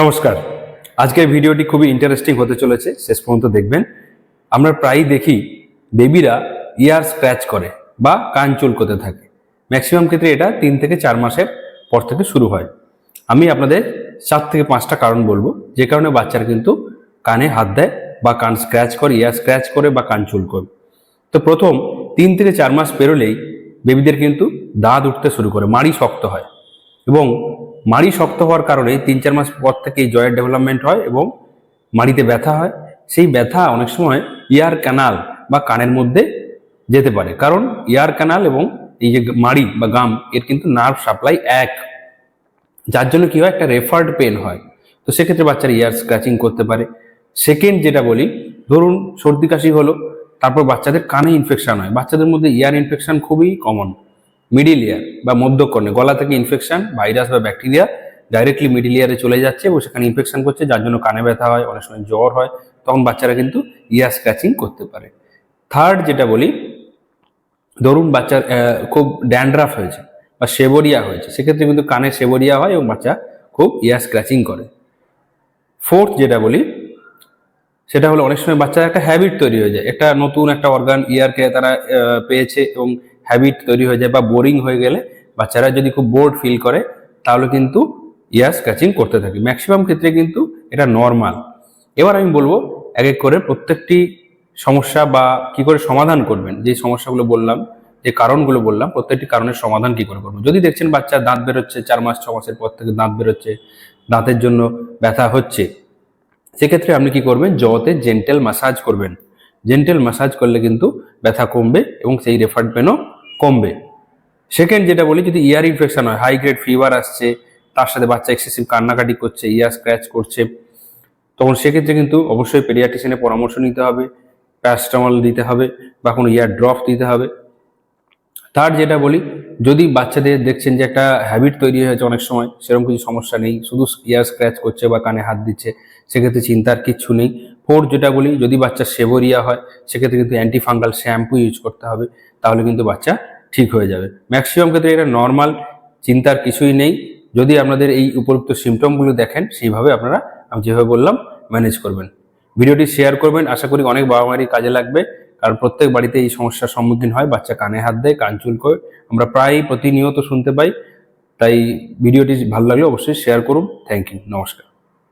নমস্কার। আজকের ভিডিওটি খুবই ইন্টারেস্টিং হতে চলেছে, শেষ পর্যন্ত দেখবেন। আমরা প্রায়ই দেখি বেবিরা ইয়ার স্ক্র্যাচ করে বা কান চুলকোতে থাকে। ম্যাক্সিমাম ক্ষেত্রে এটা তিন থেকে চার মাসের পর থেকে শুরু হয়। আমি আপনাদের চার থেকে পাঁচটা কারণ বলব, যে কারণে বাচ্চারা কিন্তু কানে হাত দেয় বা কান স্ক্র্যাচ করে ইয়ার স্ক্র্যাচ করে বা কান চুলকোয়। তো প্রথম তিন থেকে চার মাস পেরোলেই বেবিদের কিন্তু দাঁত উঠতে শুরু করে, মাড়ি শক্ত হয় এবং মাড়ি শক্ত হওয়ার কারণে তিন চার মাস পর থেকে এই জয়ের ডেভেলপমেন্ট হয় এবং মাড়িতে ব্যথা হয়। সেই ব্যথা অনেক সময় ইয়ার ক্যানাল বা কানের মধ্যে যেতে পারে। কারণ ইয়ার ক্যানাল এবং এই যে মাড়ি বা গাম এর কিন্তু নার্ভ সাপ্লাই এক। যার জন্য কি হয়? একটা রেফার্ড পেন হয়। তো সেক্ষেত্রে বাচ্চারা ইয়ার স্ক্র্যাচিং করতে পারে। সেকেন্ড যেটা বলি, ধরুন সর্দি কাশি হলো, তারপর বাচ্চাদের কানে ইনফেকশান হয়। বাচ্চাদের মধ্যে ইয়ার ইনফেকশন খুবই কমন মিডিল ইয়ার বা মধ্যকর্ণে, গলা থেকে ইনফেকশন ভাইরাস বা ব্যাকটেরিয়া ডাইরেক্টলি মিডিল ইয়ারে চলে যাচ্ছে এবং সেখানে ইনফেকশন করছে, যার জন্য কানে ব্যথা হয়, অনেক সময় জ্বর হয়, তখন বাচ্চারা কিন্তু ইয়ার স্ক্র্যাচিং করতে পারে। থার্ড যেটা বলি, ধরুন বাচ্চার খুব ড্যান্ড্রাফ হয়েছে বা সেবরিয়া হয়েছে, সেক্ষেত্রে কিন্তু কানে সেবরিয়া হয় এবং বাচ্চা খুব ইয়ার স্ক্র্যাচিং করে। ফোর্থ যেটা বলি, সেটা হলো অনেক সময় বাচ্চার একটা হ্যাবিট তৈরি হয়ে যায়, একটা নতুন একটা অর্গান ইয়ারকে তারা পেয়েছে এবং হ্যাবিট তৈরি হয়ে যায় বা বোরিং হয়ে গেলে বাচ্চারা যদি খুব বোর্ড ফিল করে, তাহলে কিন্তু ইয়ার স্ক্র্যাচিং করতে থাকে। ম্যাক্সিমাম ক্ষেত্রে কিন্তু এটা নর্মাল এবার আমি বলব এক এক করে প্রত্যেকটি সমস্যা বা কি করে সমাধান করবেন যে সমস্যাগুলো বললাম, যে কারণগুলো বললাম, প্রত্যেকটি কারণের সমাধান কি করে করব? যদি দেখছেন বাচ্চার দাঁত বেরোচ্ছে, চার মাস, ছ মাসের পর থেকে দাঁত বেরোচ্ছে, দাঁতের জন্য ব্যথা হচ্ছে, সেক্ষেত্রে আপনি কি করবেন জতে জেন্টেল ম্যাসাজ করবেন। জেন্টেল ম্যাসাজ করলে কিন্তু ব্যথা কমবে এবং সেই রেফার্ড পেনও কমবে। সেকেন্ড যেটা বলি, যদি ইয়ার ইনফেকশন হয় হাই গ্রেড ফিভার আসছে, তার সাথে বাচ্চা এক্সেসিভ কান্নাকাটি করছে ইয়ার স্ক্র্যাচ করছে, তখন সেক্ষেত্রে কিন্তু অবশ্যই পেডিয়াট্রিশিয়ানের পরামর্শ নিতে হবে প্যারাসিটামল দিতে হবে, বা কোনো ইয়ার ড্রপ দিতে হবে। থার্ড যেটা বলি, যদি বাচ্চাদের দেখছেন যে একটা হ্যাবিট তৈরি হয়েছে অনেক সময়, সেরকম কিছু সমস্যা নেই, শুধু ইয়ার স্ক্র্যাচ করছে বা কানে হাত দিচ্ছে, সেক্ষেত্রে চিন্তার কিচ্ছু নেই। ফোর্থ যেটা বলি, যদি বাচ্চা সেবরিয়া হয়, সেক্ষেত্রে কিন্তু অ্যান্টিফাঙ্গাল শ্যাম্পু ইউজ করতে হবে, তাহলে কিন্তু বাচ্চা ঠিক হয়ে যাবে। ম্যাক্সিমাম ক্ষেত্রে এটা নর্মাল চিন্তার কিছুই নেই। যদি আপনাদের এই উপযুক্ত সিমটমগুলো দেখেন, সেইভাবে আপনারা, আমি যেভাবে বললাম ম্যানেজ করবেন। ভিডিওটি শেয়ার করবেন, আশা করি অনেক বাবা মায়েরই কাজে লাগবে, কারণ প্রত্যেক বাড়িতে এই সমস্যার সম্মুখীন হয়, বাচ্চা কানে হাত দেয়, কান চুল করে। আমরা প্রায় প্রতিনিয়ত শুনতে পাই, তাই ভিডিওটি ভালো লাগলে অবশ্যই শেয়ার করুন। থ্যাংক ইউ নমস্কার।